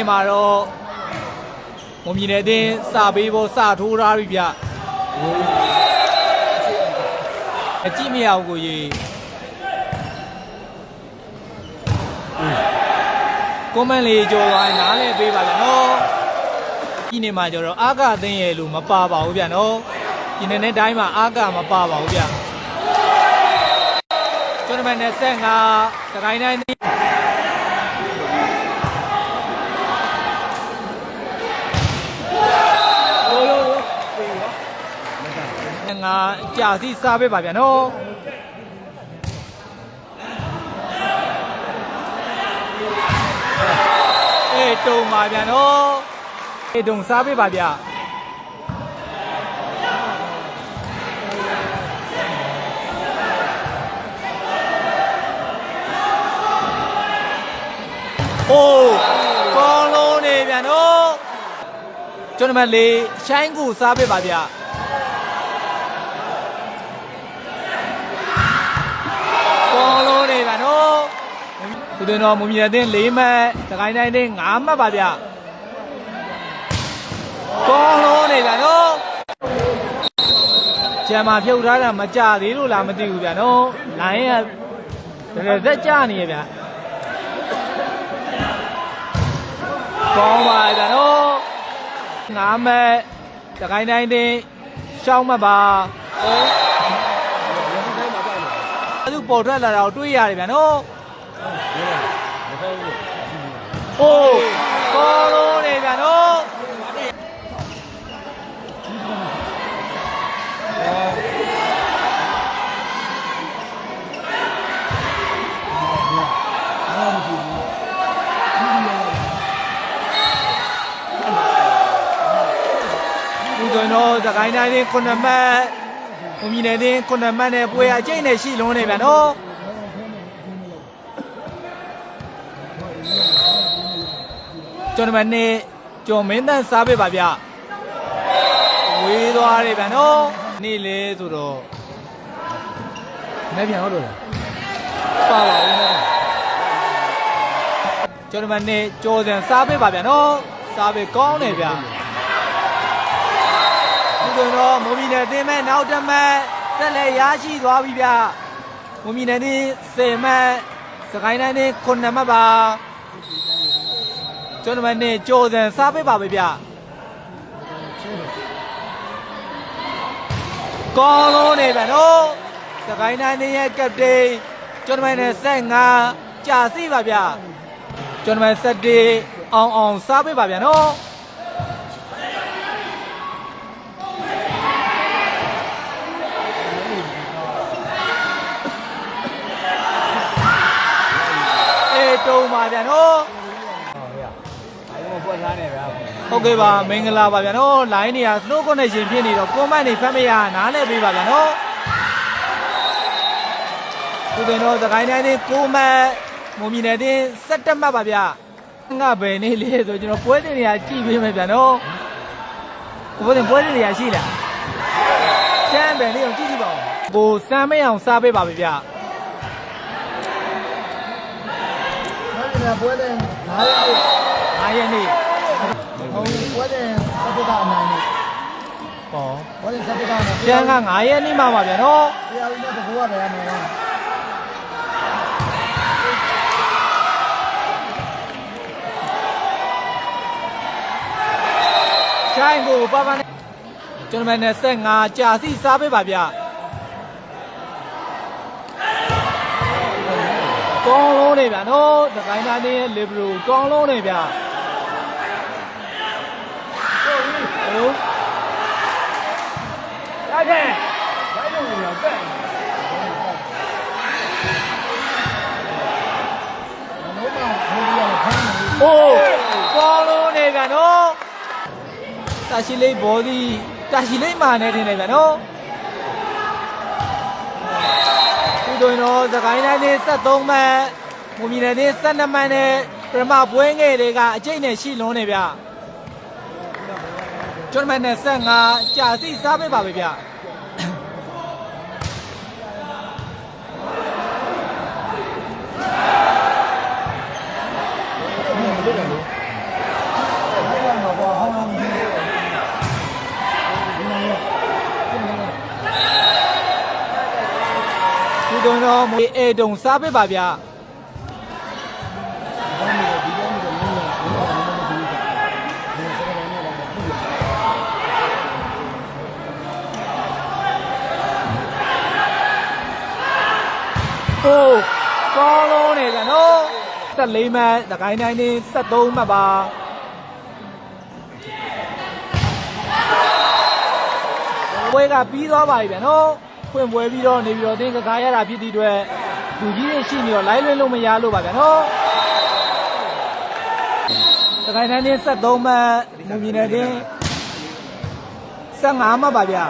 ဒီမှာတော့မုံမြင်တဲ့အတင်းစပေးဖို့စထိုးထားပြီဗျအကြည့်မရဘူးကိုကြီးကွန်မန့်လေးကြော်သွားရင်နားလဲပေးပါလားနော်ဒီနေ့မှာကျတော့အာကအသိရဲ့လို့မပါပါဘူးဗျနော်ဒီနေ့နဲ့တိုင်းမှာအာကမပါပါဘူးဗျကျွန်တော်们25တခိုင်းတိုင်း ငါကြာစီစားပေးပါဗျာနော်အေးတုံပါဗျာနော်အေးတုံစားပေးပါဗျာအိုးကောင်းလုံးနေဗျာနော်ကျွန်တော်မလေးရှိုင်းကူစားပေးပါဗျာ ကောလုံးနေပါနော် သူတို့တော့မူမြင့်တဲ့၄မှတ်တခိုင်းတိုင်းတဲ့၅မှတ်ပါဗျကောလုံးနေပါနော်ကျမ်းမာဖြုတ်ထားတာမကြသေးလို့လားမသိဘူးဗျာနော်လိုင်းကတကယ်သက်ကြနေရဗျကောင်းပါဗျာနော်၅မှတ်တခိုင်းတိုင်းတဲ့ရှောင်းမှတ်ပါဟုတ်သူပေါ်ထွက်လာတာကိုတွေးရတယ်ဗျာနော်။ အိုးကောလုံးနေဗျာနော်။ဒီတော့တော့သခိုင်းတိုင်းလေးခုနှစ်မှတ်ဘုံမြင်နေတဲ့ခုနှစ်မှတ်နဲ့ပွဲအကျိတ်နဲ့ရှိလုံးနေဗျာနော်။ ကျွန်တော်မနေ့ကျော်မင်းတန်းစားပေးပါဗျ။ဝေးသွားတယ်ဗျာနော်။နေ့လေဆိုတော့နေ့ပြန်ဟုတ်လို့လား။ပါပါဦးနော်။ကျွန်တော်မနေ့ကြော်စံစားပေးပါဗျာနော်။စားပေးကောင်းတယ်ဗျာ။ဒီလိုတော့မုံမီနယ်တင်းမဲ့နောက်တစ်မဲ့ဆက်လက်ရရှိသွားပြီဗျမုံမီနယ်တင်း10မဲ့စကိုင်းတိုင်းတင်း9မှတ်ပါ ကျွန်တော်မနေ့ကြော်စံစားပေးပါပဲဗျကောင်းလုံးနေဗျနော်စကိုင်းတိုင်းတင်းရဲ့ကပတိန်ကျွန်တော်မနေ့15ကြာစီပါဗျကျွန်တော်မ17အောင်အောင်စားပေးပါဗျနော်အေးတုံးပါဗျာနော် ဟုတ်ကဲ့ပါမင်္ဂလာပါဗျာနော်လိုင်းနေရ slow connection ဖြစ်နေတော့ comment တွေဖတ်မရနားလဲပေးပါဗျာနော်ဒီတင်တော့သခိုင်းတိုင်းကိုမတ်မုံမြင်တဲ့17မှတ်ပါဗျာငါပဲနေလေဆိုကျွန်တော်ပွဲတင်နေရကြည့်ပေးမယ်ဗျာနော်ဘိုးတင်ပွဲတင်နေရရှိလားရှမ်းပဲလေးကိုကြည့်ကြည့်ပါဦးကိုစမ်းမရအောင်စားပေးပါဗျာ那ပွဲတဲ့9ရက်နေ့9ရက်နေ့ ဟိုပွဲတဲ့စပစ်ကအနိုင်နေ့ဟောပွဲတဲ့စပစ်ကအနိုင်ကျန်က9ရက်နေ့မှပါဗျာနော်တရားဦးနဲ့တကူကပဲရမယ်လားချိုင်းကိုပါပါနဲ့ကျွန်တော်မနဲ့15ကြာစီစားပေးပါဗျာကောင်းလုံးနေဗျာနော်တကိုင်းသားတင်းရဲ့လီဘရိုကောင်းလုံးနေဗျာ ဟုတ်တိုက်တယ်ဘိုင်းလုံးရောပဲ့လုံးမဟိုဒီရဖမ်းနေโอ้ကောင်းလုံးနေဗျာနော်တာရှိလေးဘောဒီတာရှိလေးမာနေတယ်ဗျာနော်ဒီတို့တော့သခိုင်းတိုင်းနေ73မှတ်မူမီနယ်နေ12မှတ်နဲ့ပရမပွဲငယ်တွေကအကျိတ်နဲ့ရှိလုံးနေဗျာ ကျွန်တော်နဲ့25ကြာစီစားပေးပါပဲဗျဒီတော့မေအေဒုံစားပေးပါဗျာ ဟိုးကောင်းလုံးနေဗျာနော်တက်လေးမှတ်သခိုင်းတိုင်းနဲ့73မှတ်ပါပွဲကပြီးသွားပါပြီဗျာနော်ဖွင့်ပွဲပြီးတော့နေပြီးတော့တင်းကစားရတာဖြစ်တဲ့အတွက်လူကြီးတွေရှိနေတော့လိုက်လွှင့်လို့မရလို့ပါဗျာနော်သခိုင်းတိုင်းနဲ့73မှတ်မူမြင်တဲ့တင်း15မှတ်ပါဗျာ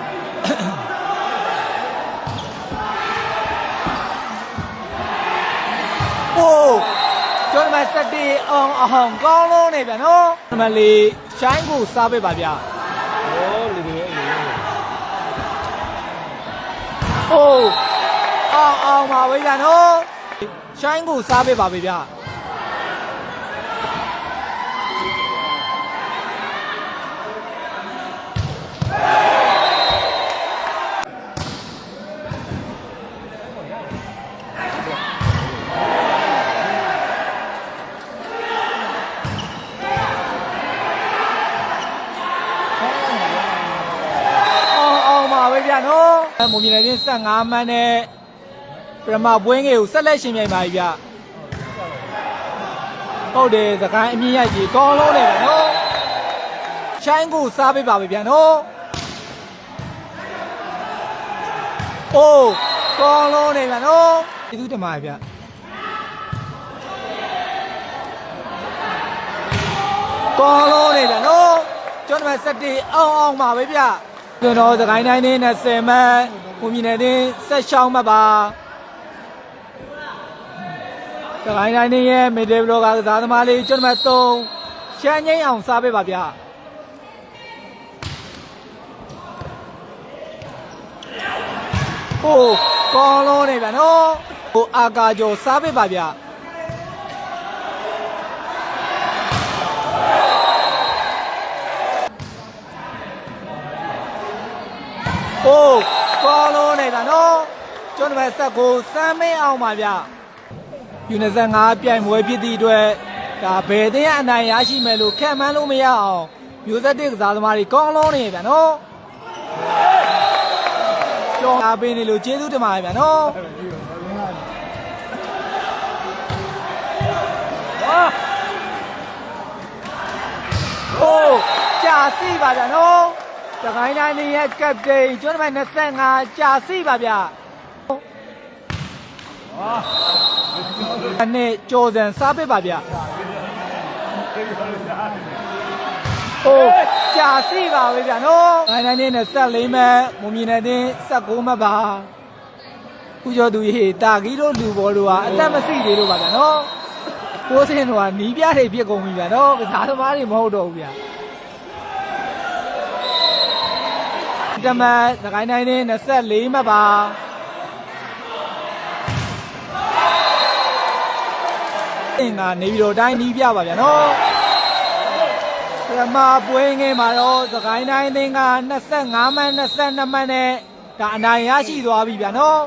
မ်းမစက်တီအောင်အောင်ကောင်းလုံးနေဗျာနော်နံပါတ်လေးရှိုင်းကိုစားပေးပါဗျာ။ဟောလူတွေအေးโอ้အောင်အောင်ပါပဲဗျာနော်ရှိုင်းကိုစားပေးပါပဲဗျာအောင်အောင်ပါပဲ ဗျာနော်မုံမြင်နေတဲ့15မှန်းနဲ့ပရမပွဲငယ်ကိုဆက်လက်ရှင်ပြိုင်ပါပြီဗျာဟုတ်တယ်သခိုင်းအမြင့်ရိုက်ကြီးကောင်းလုံးနေဗျာနော်ရှိုင်းကိုစားပေးပါပဲဗျာနော်အိုးကောင်းလုံးနေဗျာနော်ကျေးဇူးတင်ပါတယ်ဗျာကောင်းလုံးနေဗျာနော်ကျွန်တော်စက်တီအောင်အောင်ပါပဲဗျာ ကျွန်တော်သခိုင်းတိုင်းနဲ့20မှတ်ကိုမြင်နေတဲ့ဆက်ရှောင်းမှတ်ပါသခိုင်းတိုင်းနဲ့ရဲ့မီဒီဘလော့ကကစားသမားလေးကျွန်တော်3ရှမ်းငိမ့်အောင်စားပေးပါဗျာဟိုးကောင်းလုံးနေဗျာနော်ဟိုအာကာကျော်စားပေးပါဗျာ โอ้ကောင်းလုံးနေတာနော်ကျွန်တော်ဆက်ကိုစမ်းမင်းအောင်ပါဗျယူနီဆက်5ပြိုင်ပွဲဖြစ်သည့်အတွက်ဒါဘယ်တင်းအနိုင်ရရှိမယ်လို့ခံမှန်းလို့မရအောင်မျိုးဆက်တဲ့ကစားသမားတွေကောင်းလုံးနေဗျာနော်ကျော်လာပေးနေလို့ကျေးဇူးတင်ပါတယ်ဗျာနော် โอ้ကြာစီပါဗျာနော် တခိုင်းတိုင်းရဲ့ကပ်တိန်ကျွန်တော်တို့25ကြာစီပါဗျာအနေကြော်စံစားပေးပါဗျာโอ้ကြာစီပါပဲဗျာနော်တခိုင်းတိုင်းနဲ့14မဲ့မုံမြင်တဲ့19မဲ့ပါခုကျော်သူရေတာဂီတို့လူဘောတို့ဟာအသက်မစိသေးလို့ပါဗျာနော်ကိုးစင်တို့ကနီးပြတွေဖြစ်ကုန်ပြီဗျာနော်ကစားသမားတွေမဟုတ်တော့ဘူးဗျာ တမတ်သခိုင်းတိုင်းနဲ့24မှတ်ပါအင်းကနေပြီးတော့တိုင်းနီးပြပါဗျာနော်ပထမပွဲငယ်မှာတော့သခိုင်းတိုင်းသင်းက25မှတ်22မှတ်နဲ့ဒါအနိုင်ရရှိသွားပြီဗျာနော်